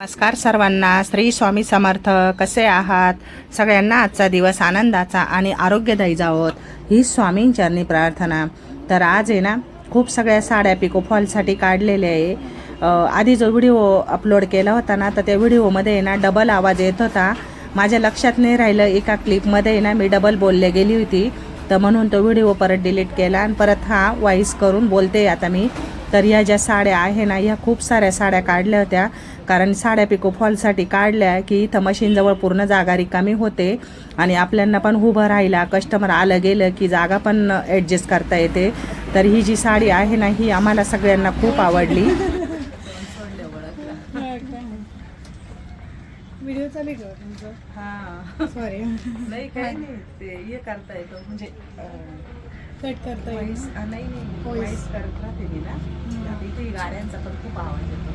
नमस्कार सर्वांना. श्री स्वामी समर्थ कसे आहात? सगळ्यांना आजचा दिवस आनंदाचा आणि आरोग्यदायी जावोत ही स्वामींचरणी प्रार्थना. तर आज आहे ना खूप सगळ्या साड्या पिको फॉलसाठी काढलेल्या आहे. आधी जो व्हिडिओ अपलोड केला होता ना तर त्या व्हिडिओमध्ये आहे ना डबल आवाज येत होता. माझ्या लक्षात नाही राहिलं एका क्लिपमध्ये आहे ना मी डबल बोलले गेली होती. तर म्हणून तो व्हिडिओ परत डिलीट केला आणि परत हा वॉईस करून बोलते आता मी तर ह्या ज्या साड्या आहे ना ह्या खूप साऱ्या साड्या काढल्या होत्या. कारण साड्या पिको फॉलसाठी काढल्या की इथं मशीनजवळ पूर्ण जागा रिकामी होते आणि आपल्यांना पण उभं राहिला. कस्टमर आलं गेलं की जागा पण ॲडजस्ट करता येते. तर ही जी साडी आहे ना ही आम्हाला सगळ्यांना खूप आवडली. व्हिडिओ हां. सॉरी नाही काही नाही. ते हे करता येतं. म्हणजे कट करता येईल. नाही नाही. Voice. वॉईस करत राहते मी ना. आता इथे गाड्यांचा पण खूप आवाज येतो.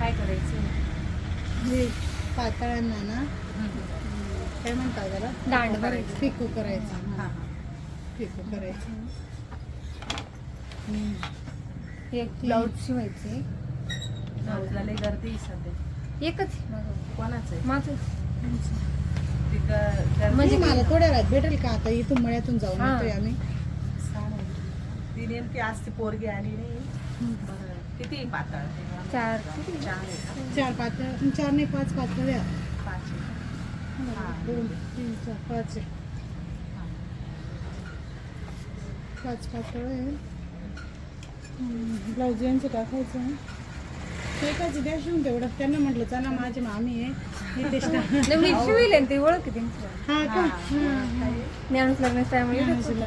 काय करायचं? हे पातळांना ना काय म्हणतात त्याला? दांड भरायचं. पिको करायचं. हां पिको करायचं. हम्म. एक ब्लाऊज शिवायचे. गर्दी आहे सध्या एकच आहे माझं. कोणाचं आहे माझं ती ग- गर्दी म्हणजे मला थोड्या वेळात भेटेल का आता इथून मळ्यातून जाऊन हा. येतोय आम्ही. ती नेमकी आज ती पोरगी आली नाही बरं. किती पातळ चार चार आहे का? चार पातळ चार नाही पाच पातळ द्या पाच आहे. हा. दोन तीन चार पाच आहे. पाच पातळ आहे ब्लाऊज यांचं टाकायचं एकाच द्या शिवून तेवढं त्यांना म्हटलं चला माझी मामी आहे मी नाही, शिवेल आणि ते ओळख आहे त्यांची हा का हा. हा. ज्ञानच लग्नाच्या टायमाला येत होते.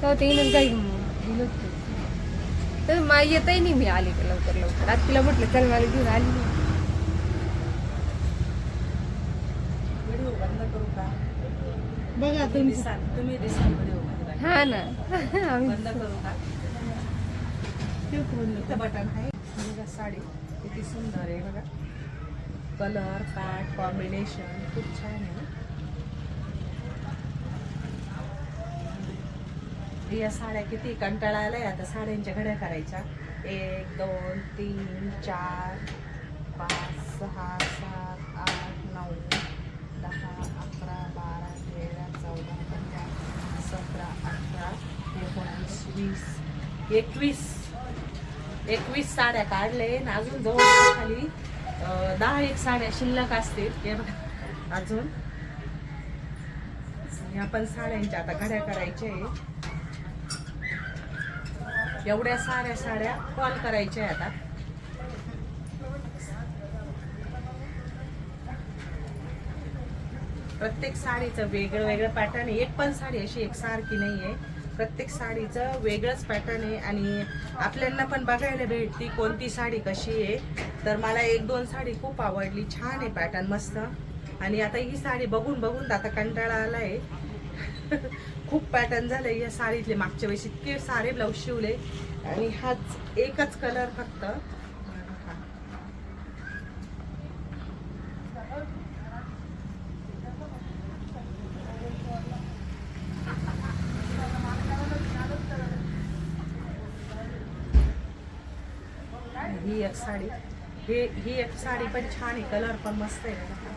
तेव्हा ते दिलं होतं. तर मा येतही नाही मी आली का लवकर लवकर आज तिला म्हटलं चल मला घेऊन आली नाही. बघा तुम्ही तुम्ही. हा ना आम्ही बंद करू का इथं बटन आहे. बघा साडी किती सुंदर आहे बघा. कलर पॅट कॉम्बिनेशन खूप छान आहे या साड्या किती कंटाळा आलाय आता साड्यांच्या घड्या करायच्या. एक दोन तीन चार पाच सहा सात आठ नऊ दहा अकरा बारा तेरा चौदा पंधरा सतरा अठरा एकोणीस वीस एकवीस. एकवीस साड्या काढले आणि अजून जवळ खाली दहा एक साड्या शिल्लक असतील. अजून. ह्या पण साड्यांच्या आता घड्या करायच्या आहे. एवढ्या साऱ्या साड्या कॉल करायच्या आता. प्रत्येक साडीचं वेगळं वेगळं पॅटर्न एक पण साडी अशी एकसारखी नाही आहे प्रत्येक साडीचं वेगळंच पॅटर्न आहे आणि आपल्याला पण बघायला भेटती कोणती साडी कशी आहे. तर मला एक दोन साडी खूप आवडली. छान आहे पॅटर्न मस्त. आणि आता ही साडी बघून बघून आता कंटाळा आला आहे खूप पॅटर्न झाले या साडीतले. मागच्या वेळेस इतके सारे ब्लाऊज शिवले. आणि हाच एकच कलर फक्त हा. ही एक साडी. हे ही एक साडी पण छान आहे कलर पण मस्त आहे. बघा.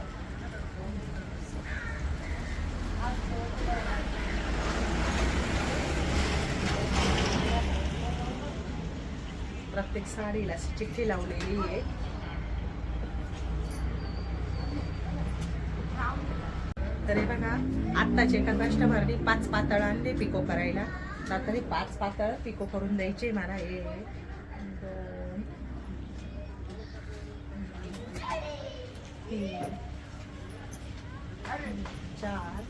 प्रत्येक साडीला चिठ्ठी लावलेली आहे. तर हे बघा आत्ताचे एका कस्टमरनी पाच पातळ आणले पिको करायला. तर तरी पाच पातळ पिको करून द्यायचे मला हे दोन तीन चार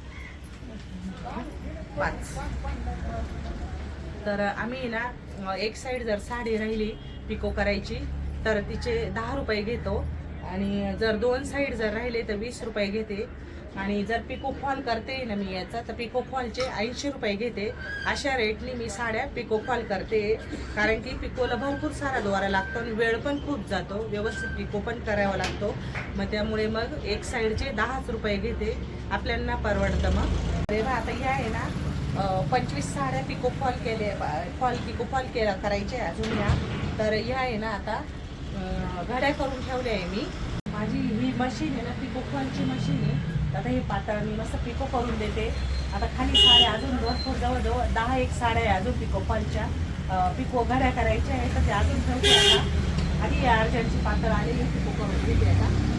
पाच. तर आम्ही ना एक साईड जर साडी राहिली पिको करायची तर तिचे दहा रुपये घेतो. आणि जर दोन साईड जर राहिले तर वीस रुपये घेते. आणि जर पिको फॉल करते ना मी याचा तर पिको फॉलचे ऐंशी रुपये घेते. अशा रेटनी मी साड्या पिको फॉल करते. कारण की पिकोला भरपूर सारा द्वारा लागतो आणि वेळ पण खूप जातो. व्यवस्थित पिको पण करावा लागतो. मग त्यामुळे मग एक साईडचे दहाच रुपये घेते. आपल्यांना परवडतं मग. तेव्हा आता ह्या आहे ना पंचवीस साड्या पिको फॉल केले फॉल पिको फॉल केला करायचे अजून ह्या तर ह्या आहे ना आता घड्या करून ठेवल्या आहे मी. माझी ही मशीन आहे ना पिको फॉलची मशीन आहे. आता हे पातळ मी मस्त पिको करून देते. आता खाली साड्या अजून भरपूर जवळजवळ दहा एक साड्या आहे अजून पिको पिको घड्या करायच्या आहे तर ते अजून ठेवते आता. आधी या अर्जंटची पातळ आलेली पिको करून देते आता.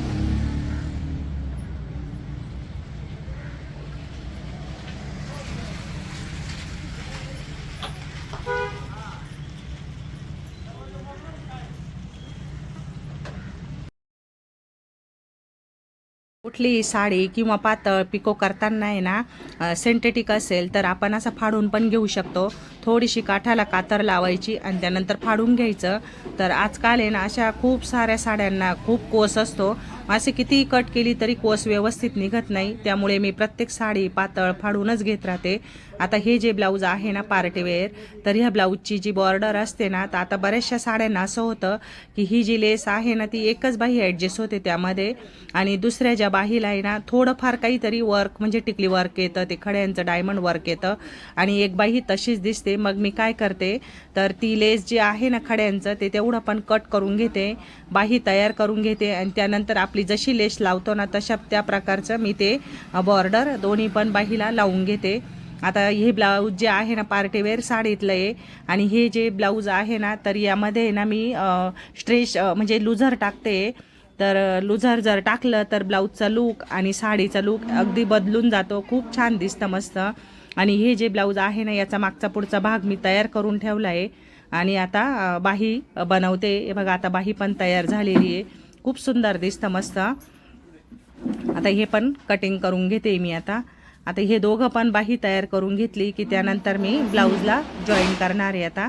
कुठलीही साडी किंवा पातळ पिको करताना आहे ना सिंथेटिक असेल तर आपण असं फाडून पण घेऊ शकतो. थोडीशी काठाला कातर लावायची आणि त्यानंतर फाडून घ्यायचं. तर आजकाल आहे ना अशा खूप साऱ्या साड्यांना खूप कोस असतो. असे कितीही कट केली तरी कोस व्यवस्थित निघत नाही. त्यामुळे मी प्रत्येक साडी पातळ फाडूनच घेत राहते. आता हे जे ब्लाऊज आहे ना पार्टीवेअर तर ह्या ब्लाऊजची जी बॉर्डर असते ना तर आता बऱ्याचशा साड्यांना असं होतं की ही जी लेस आहे ना ती एकच बाही ॲडजस्ट होते त्यामध्ये. आणि दुसऱ्या ज्या बाहीला आहे ना थोडंफार काहीतरी वर्क म्हणजे टिकली वर्क येतं ते खड्यांचं डायमंड वर्क येतं. आणि एक बाही तशीच दिसते. मग मी काय करते तर ती लेस जी आहे ना खड्यांचं ते तेवढं पण कट करून घेते. बाही तयार करून घेते. आणि त्यानंतर आपली आपली जशी लेश लावतो ना तशा त्या प्रकारचं मी ते बॉर्डर दोन्ही पण बाहीला लावून घेते. आता हे ब्लाऊज जे आहे ना पार्टीवेअर साडीतलं आहे आणि हे जे ब्लाऊज आहे ना तर यामध्ये ना मी स्ट्रेच म्हणजे लुझर टाकते. तर लुझर जर टाकलं तर ब्लाऊजचा लूक आणि साडीचा लूक अगदी बदलून जातो. खूप छान दिसतं मस्त. आणि हे जे ब्लाऊज आहे ना याचा मागचा पुढचा भाग मी तयार करून ठेवला आहे. आणि आता बाही बनवते. बघा आता बाही पण तयार झालेली आहे. खूप सुंदर दिसतं मस्त. आता हे पण कटिंग करून घेते मी आता. आता हे दोघं पण बाही तयार करून घेतली की त्यानंतर मी ब्लाऊजला जॉईन करणार आहे आता.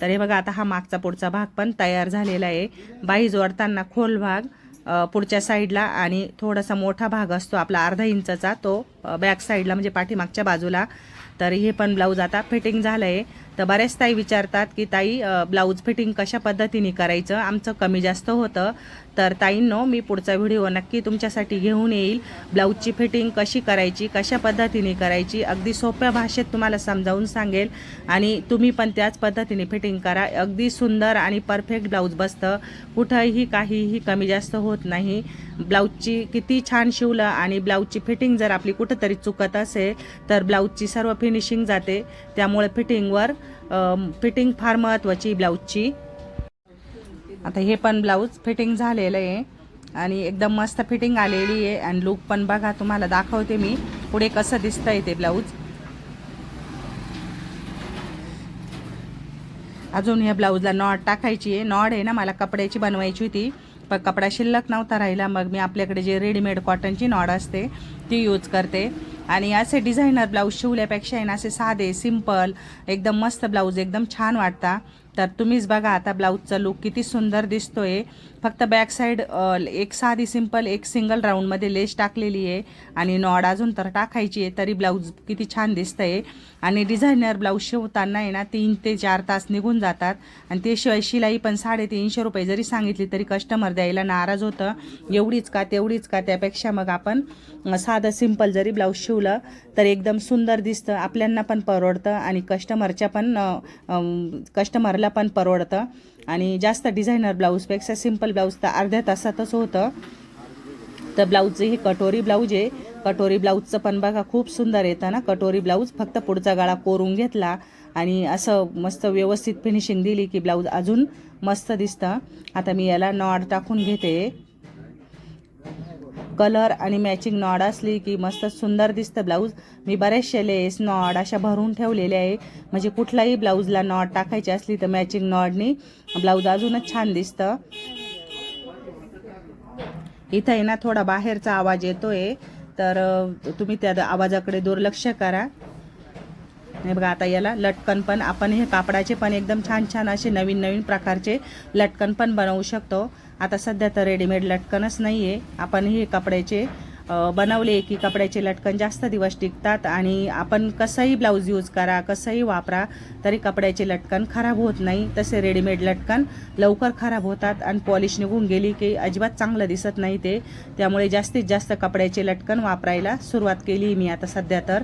तर हे बघा आता हा मागचा पुढचा भाग पण तयार झालेला आहे. बाही जोडताना खोल भाग पुढच्या साईडला आणि थोडासा मोठा भाग असतो आपला अर्धा इंचाचा तो बॅक साईडला म्हणजे पाठीमागच्या बाजूला. तर हे पण ब्लाऊज आता फिटिंग झालं आहे तर बऱ्याच ताई विचारतात की ताई ब्लाऊज फिटिंग कशा पद्धतीने करायचं? आमचं कमी जास्त होतं. तर ताईंनो मी पुढचा व्हिडिओ नक्की तुमच्यासाठी घेऊन येईल. ब्लाऊजची फिटिंग कशी करायची? कशा पद्धतीने करायची? अगदी सोप्या भाषेत तुम्हाला समजावून सांगेल. आणि तुम्ही पण त्याच पद्धतीने फिटिंग करा. अगदी सुंदर आणि परफेक्ट ब्लाऊज बसतं. कुठंही काहीही कमी जास्त होत नाही. ब्लाऊजची किती छान शिवलं आणि ब्लाऊजची फिटिंग जर आपली कुठंतरी चुकत असेल तर ब्लाऊजची सर्व फिनिशिंग जाते. त्यामुळे फिटिंगवर फिटिंग फार महत्त्वाची ब्लाऊजची. आता हे पण ब्लाऊज फिटिंग झालेलं आहे. आणि एकदम मस्त फिटिंग आलेली आहे. आणि लूक पण बघा तुम्हाला दाखवते मी. पुढे कसं दिसतंय ते ब्लाऊज. अजून ह्या ब्लाऊजला नॉड टाकायची आहे. नॉड आहे ना मला कपड्याची बनवायची होती. पण कपडा शिल्लक नव्हता राहिला. मग मी आपल्याकडे जे रेडीमेड कॉटनची नॉड असते ती यूज करते. आणि असे डिझायनर ब्लाऊज शिवल्यापेक्षा आहे ना असे साधे सिंपल एकदम मस्त ब्लाऊज एकदम छान वाटता. तर तुम्हीच बघा आता ब्लाऊजचा लुक किती सुंदर दिसतोय. फक्त बॅक साईड एक साधी सिंपल एक सिंगल राऊंडमध्ये लेस टाकलेली आहे आणि नॉड अजून तर टाकायची आहे तरी ब्लाऊज किती छान दिसतंय. आणि डिझायनर ब्लाऊज शिवताना आहे ना तीन ते चार तास निघून जातात. आणि ते शिवाय शिलाई पण साडेतीनशे रुपये जरी सांगितली तरी कस्टमर द्यायला नाराज होतं. एवढीच का तेवढीच का त्यापेक्षा मग आपण साधं सिंपल जरी ब्लाऊज शिवलं तर एकदम सुंदर दिसतं. आपल्यांना पण परवडतं आणि कस्टमरच्या पण कस्टमरला पण परवडतं. आणि जास्त डिझायनर ब्लाऊजपेक्षा सिंपल ब्लाऊज तर अर्ध्या तासातच होतं. तर ब्लाऊजचं हे कटोरी ब्लाऊज आहे. कटोरी ब्लाऊजचं पण बघा खूप सुंदर येतं ना कटोरी ब्लाऊज फक्त पुढचा गळा कोरून घेतला आणि असं मस्त व्यवस्थित फिनिशिंग दिली की ब्लाऊज अजून मस्त दिसतं. आता मी याला नॉड टाकून घेते. कलर आणि मॅचिंग नॉड असली की मस्त सुंदर दिसतं ब्लाऊज मी बरेचसे लेस नॉड अशा भरून ठेवलेले आहे. म्हणजे कुठलाही ब्लाऊजला नॉड टाकायची असली तर मॅचिंग नॉडनी ब्लाऊज अजूनच छान दिसतं. इथं आहे ना थोडा बाहेरचा आवाज येतोय. तर तुम्ही त्या आवाजाकडे दुर्लक्ष करा. हे बघा आता याला लटकन पण आपण हे कापडाचे पण एकदम छान छान असे नवीन नवीन प्रकारचे लटकन पण बनवू शकतो. आता सध्या तर रेडीमेड लटकनच नाही आहे आपण हे कपड्याचे बनवले की कपड्याचे लटकन जास्त दिवस टिकतात आणि आपण कसंही ब्लाऊज यूज करा कसंही वापरा तरी कपड्याचे लटकन खराब होत नाही. तसे रेडीमेड लटकन लवकर खराब होतात आणि पॉलिश निघून गेली की अजिबात चांगलं दिसत नाही ते. त्यामुळे जास्तीत जास्त कपड्याचे लटकन वापरायला सुरुवात केली मी आता सध्या तर.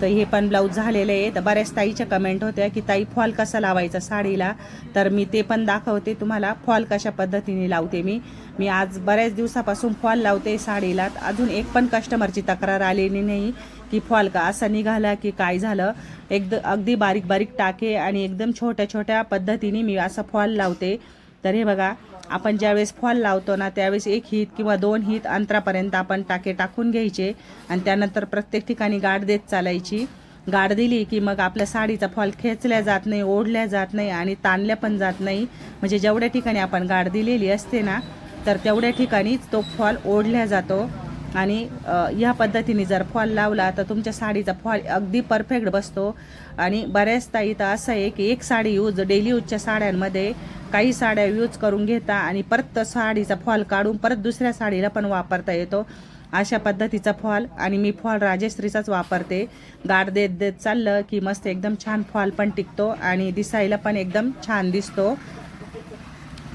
तर हे पण ब्लाऊज झालेलं आहे तर बऱ्याच ताईच्या कमेंट होत्या की ताई फॉल कसा लावायचा साडीला? तर मी ते पण दाखवते तुम्हाला. फॉल कशा पद्धतीने लावते मी. मी आज बऱ्याच दिवसापासून फॉल लावते साडीला. अजून एक पण कस्टमरची तक्रार आलेली नाही की फॉल का असा निघाला की काय झालं. एकद अगदी बारीक बारीक टाके आणि एकदम छोट्या छोट्या पद्धतीने मी असं फॉल लावते. तर हे बघा आपण ज्यावेळेस फॉल लावतो ना त्यावेळेस एक हित किंवा दोन हित अंतरापर्यंत आपण टाके टाकून घ्यायचे आणि त्यानंतर प्रत्येक ठिकाणी गाठ देत चालायची. गाठ दिली की मग आपल्या साडीचा फॉल खेचल्या जात नाही ओढल्या जात नाही आणि ताणल्या पण जात नाही. म्हणजे जेवढ्या ठिकाणी आपण गाठ दिलेली असते ना तर तेवढ्या ठिकाणीच तो फॉल ओढल्या जातो. आणि ह्या पद्धतीने जर फॉल लावला तर तुमच्या साडीचा फॉल अगदी परफेक्ट बसतो. आणि बऱ्याचदा इथं असं आहे की एक साडी यूज डेली यूजच्या साड्यांमध्ये काही साड्या यूज करून घेता आणि परत साडीचा फॉल काढून परत दुसऱ्या साडीला पण वापरता येतो. अशा पद्धतीचा फॉल आणि मी फॉल राजेश्रीचाच वापरते. गाठ देत देत चाललं की मस्त एकदम छान फॉल पण टिकतो आणि दिसायला पण एकदम छान दिसतो.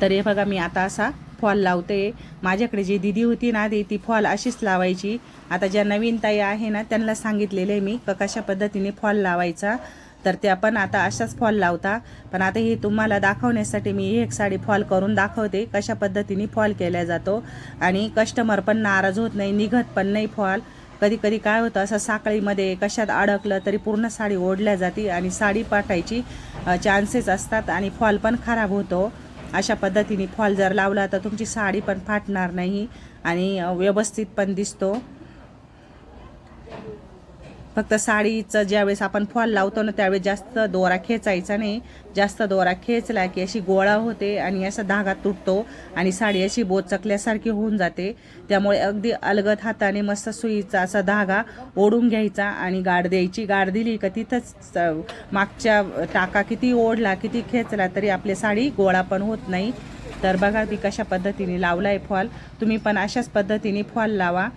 तर हे बघा मी आता असा फॉल लावते. माझ्याकडे जी दिदी होती ना ती ती फॉल अशीच लावायची. आता ज्या नवीन ताई आहे ना त्यांना सांगितलेले आहे मी का कशा पद्धतीने फॉल लावायचा. तर त्या पण आता अशाच फॉल लावता. पण आता हे तुम्हाला दाखवण्यासाठी मी एक साडी फॉल करून दाखवते. कशा पद्धतीने फॉल केला जातो. आणि कस्टमर पण नाराज होत नाही निघत पण नाही फॉल. कधी कधी काय होतं असं साखळीमध्ये कशात अडकलं तरी पूर्ण साडी ओढल्या जाते आणि साडी पाठायची चान्सेस असतात आणि फॉल पण खराब होतो. अशा पद्धतीने फॉल जर लावला तर तुमची साडी पण फाटणार नाही आणि व्यवस्थित पण दिसतो. फक्त साडीचं ज्यावेळेस आपण फॉल लावतो ना त्यावेळेस जास्त दोरा खेचायचा नाही. जास्त दोरा खेचला की अशी गोळा होते आणि असा धागा तुटतो आणि साडी अशी बोचकल्यासारखी होऊन जाते. त्यामुळे अगदी अलगद हाताने मस्त सुईचा असा धागा ओढून घ्यायचा आणि गाड द्यायची. गाड दिली का तिथंच मागच्या टाका किती ओढला किती खेचला तरी आपली साडी गोळा पण होत नाही. तर बघा ती कशा पद्धतीने लावला आहे फॉल. तुम्ही पण अशाच पद्धतीने फॉल लावा.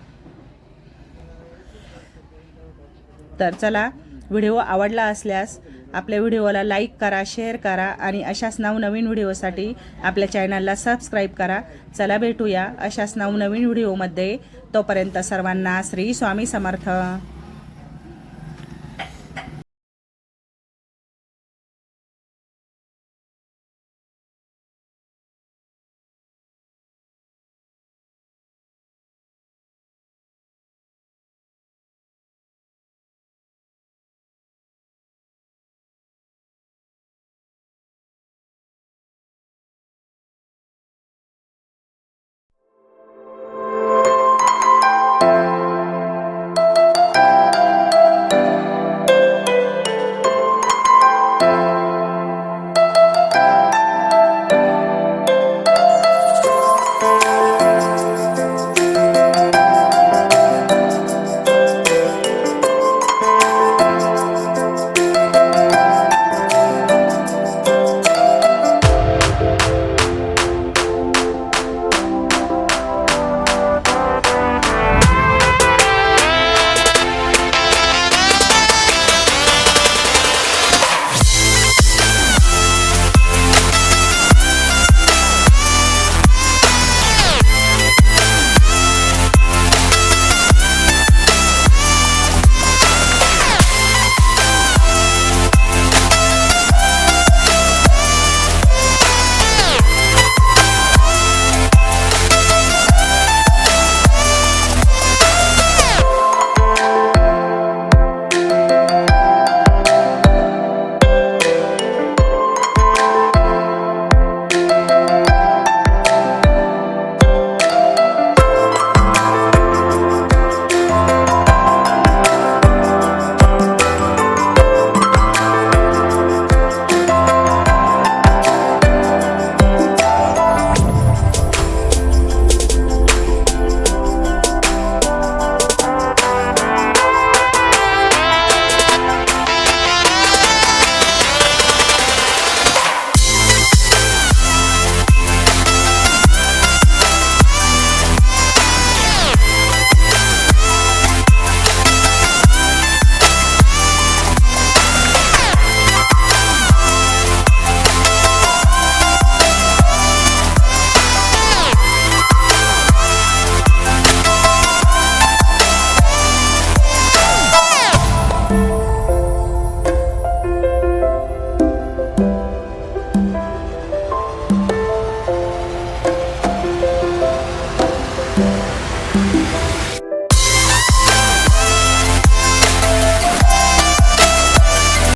तर चला व्हिडिओ आवडला असल्यास आपल्या व्हिडिओला लाईक करा शेअर करा आणि अशाच नवनवीन व्हिडिओसाठी आपल्या चॅनलला सबस्क्राईब करा. चला भेटूया अशाच नवनवीन व्हिडिओमध्ये. तोपर्यंत सर्वांना श्री स्वामी समर्थ.